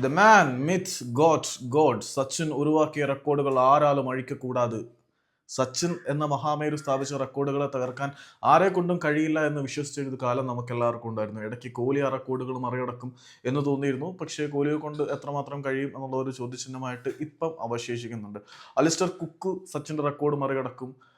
The man myth god god Sachin ഉരുവാക്കിയ റെക്കോർഡുകൾ ആരാലും അഴിക്കക്കൂടാതെ. സച്ചിൻ എന്ന മഹാമേരു സ്ഥാപിച്ച റെക്കോർഡുകളെ തകർക്കാൻ ആരെ കൊണ്ടും കഴിയില്ല എന്ന് വിശ്വസിച്ചൊരു കാലം നമുക്ക് എല്ലാവർക്കും ഉണ്ടായിരുന്നു. ഇടയ്ക്ക് കോഹ്ലി ആ റെക്കോർഡുകൾ മറികടക്കും എന്ന് തോന്നിയിരുന്നു. പക്ഷേ കോഹ്ലിയെ കൊണ്ട് എത്രമാത്രം കഴിയും എന്നുള്ള ഒരു ചോദ്യചിഹ്നമായിട്ട് ഇപ്പം അവശേഷിക്കുന്നുണ്ട്. അലിസ്റ്റർ കുക്ക് സച്ചിന്റെ റെക്കോർഡ് മറികടക്കും.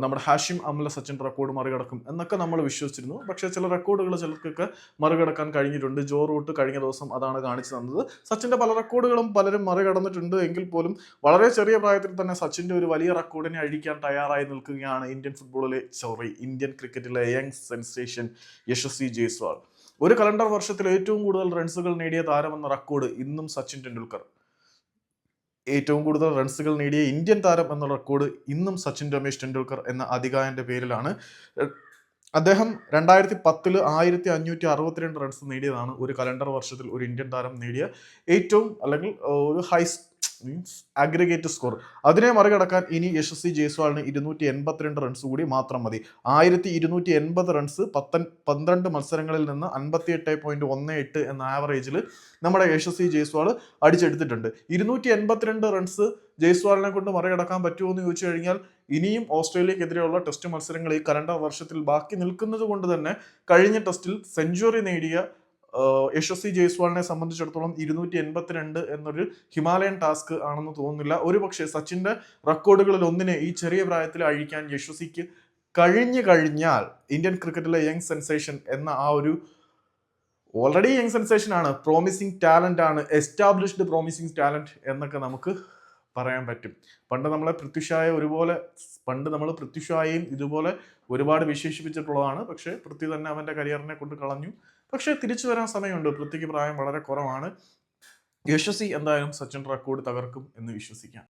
നമ്മുടെ ഹാഷിം അമല സച്ചിൻ റെക്കോർഡ് മറികടക്കും എന്നൊക്കെ നമ്മൾ വിശ്വസിച്ചിരുന്നു. പക്ഷേ ചില റെക്കോർഡുകൾ ചിലർക്കൊക്കെ മറികടക്കാൻ കഴിഞ്ഞിട്ടുണ്ട്. ജോ റൂട്ട് കഴിഞ്ഞ ദിവസം അതാണ് കാണിച്ചു തന്നത്. സച്ചിന്റെ പല റെക്കോർഡുകളും പലരും മറികടന്നിട്ടുണ്ട്. എങ്കിൽ പോലും വളരെ ചെറിയ പ്രായത്തിൽ തന്നെ സച്ചിന്റെ ഒരു വലിയ റെക്കോർഡിനെ അഴിക്കാൻ തയ്യാറായി നിൽക്കുകയാണ് ഇന്ത്യൻ ഫുട്ബോളിലെ സോറി ഇന്ത്യൻ ക്രിക്കറ്റിലെ യങ് സെൻസേഷൻ യശസ്വി ജയ്സ്വാൾ. ഒരു കലണ്ടർ വർഷത്തിൽ ഏറ്റവും കൂടുതൽ റൺസുകൾ നേടിയ താരമെന്ന റെക്കോർഡ് ഇന്നും സച്ചിൻ ടെണ്ടുൽക്കർ. ഏറ്റവും കൂടുതൽ റൺസുകൾ നേടിയ ഇന്ത്യൻ താരം എന്ന റെക്കോർഡ് ഇന്നും സച്ചിൻ രമേശ് ടെണ്ടുൽക്കർ എന്ന അധികായന്റെ പേരിലാണ്. അദ്ദേഹം രണ്ടായിരത്തി പത്തിൽ ആയിരത്തി അഞ്ഞൂറ്റി അറുപത്തിരണ്ട് റൺസ് നേടിയതാണ്. ഒരു കലണ്ടർ വർഷത്തിൽ ഒരു ഇന്ത്യൻ താരം നേടിയ ഏറ്റവും അല്ലെങ്കിൽ ഒരു ഹൈ മീൻസ് അഗ്രിഗേറ്റ് സ്കോർ അതിനെ മറികടക്കാൻ ഇനി യശസ്വി ജയ്സ്വാളിന് ഇരുന്നൂറ്റി എൺപത്തിരണ്ട് റൺസ് കൂടി മാത്രം മതി. ആയിരത്തി ഇരുന്നൂറ്റി എൺപത് റൺസ് പത്തൻ പന്ത്രണ്ട് മത്സരങ്ങളിൽ നിന്ന് അൻപത്തി എട്ട് പോയിന്റ് ഒന്ന് എട്ട് എന്ന ആവറേജിൽ നമ്മുടെ യശസ്വി ജയ്സ്വാൾ അടിച്ചെടുത്തിട്ടുണ്ട്. ഇരുന്നൂറ്റി എൺപത്തിരണ്ട് റൺസ് ജയ്സ്വാളിനെ കൊണ്ട് മറികടക്കാൻ പറ്റുമോ എന്ന് ചോദിച്ചു കഴിഞ്ഞാൽ ഇനിയും ഓസ്ട്രേലിയക്കെതിരെയുള്ള ടെസ്റ്റ് മത്സരങ്ങൾ ഈ കലണ്ടർ വർഷത്തിൽ ബാക്കി നിൽക്കുന്നത് കൊണ്ട് തന്നെ കഴിഞ്ഞ ടെസ്റ്റിൽ സെഞ്ചുറി നേടിയ യശസ്വി ജയ്സ്വാളിനെ സംബന്ധിച്ചിടത്തോളം ഇരുന്നൂറ്റി എൺപത്തിരണ്ട് എന്നൊരു ഹിമാലയൻ ടാസ്ക് ആണെന്ന് തോന്നുന്നില്ല. ഒരു പക്ഷേ സച്ചിന്റെ റെക്കോർഡുകളിൽ ഒന്നിനെ ഈ ചെറിയ പ്രായത്തിൽ അഴിക്കാൻ യശസ്വിക്ക് കഴിഞ്ഞു കഴിഞ്ഞാൽ ഇന്ത്യൻ ക്രിക്കറ്റിലെ യങ് സെൻസേഷൻ എന്ന ആ ഒരു ഓൾറെഡി യങ് സെൻസേഷൻ ആണ്. പ്രോമിസിങ് ടാലന്റ് ആണ്. എസ്റ്റാബ്ലിഷ്ഡ് പ്രോമിസിങ് ടാലന്റ് എന്നൊക്കെ നമുക്ക് പറയാൻ പറ്റും. പണ്ട് നമ്മളെ പൃഥ്വിഷായ ഒരുപോലെ പണ്ട് നമ്മൾ പൃഥ്വിഷായെയും ഇതുപോലെ ഒരുപാട് വിശേഷിപ്പിച്ചിട്ടുള്ളതാണ്. പക്ഷേ പൃഥ്വി തന്നെ അവന്റെ കരിയറിനെ കൊണ്ട് കളഞ്ഞു. പക്ഷേ തിരിച്ചു വരാൻ സമയമുണ്ട്. പൃഥ്വിക്ക് പ്രായം വളരെ കുറവാണ്. യശസ്വി എന്തായാലും സച്ചിൻ റെക്കോർഡ് തകർക്കും എന്ന് വിശ്വസിക്കാം.